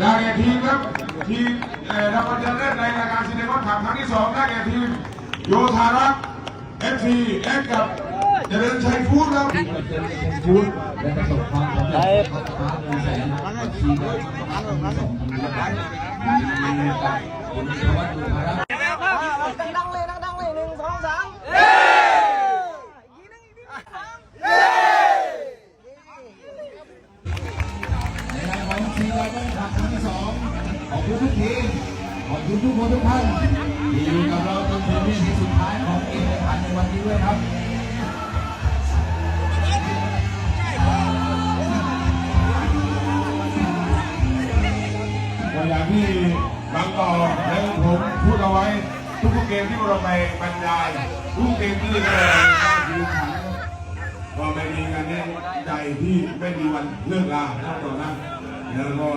ได้แก่ทีมครับทีมเอ่อรางวัลชนะเลิศในรายการซีเนมาขับครั้งที่สองได้แก่ทีมโยธารักษ์เอฟซีเอ็กกับเจริญชัยฟู้ดครับที่เราเจอเป็นฟูดและประสบความสำเร็จครับฟ้าเงินแสนบัญชีเงินสองพันบาทมีกับคุณธวัฒน์ดุภาระดังๆเลยดังๆเลยหนึ่งสองสามาต้อบครั้งที่สองขอบคุณทุกทีมขอบคุณทุกคนทุกท่านที่อยู่กับเราจนถึงวินาทีสุดท้ายของเกมแข่งขันในวันนี้ด้วยครับอย่างที่บางกอกและผมพูดเอาไว้ทุกเกมที่เราไปบรรยายทุกเกมที่เราดูขันก็ไม่มีกันแน่ใจที่ไม่มีวันเลิกลาเท่าต่อนะแล้วก็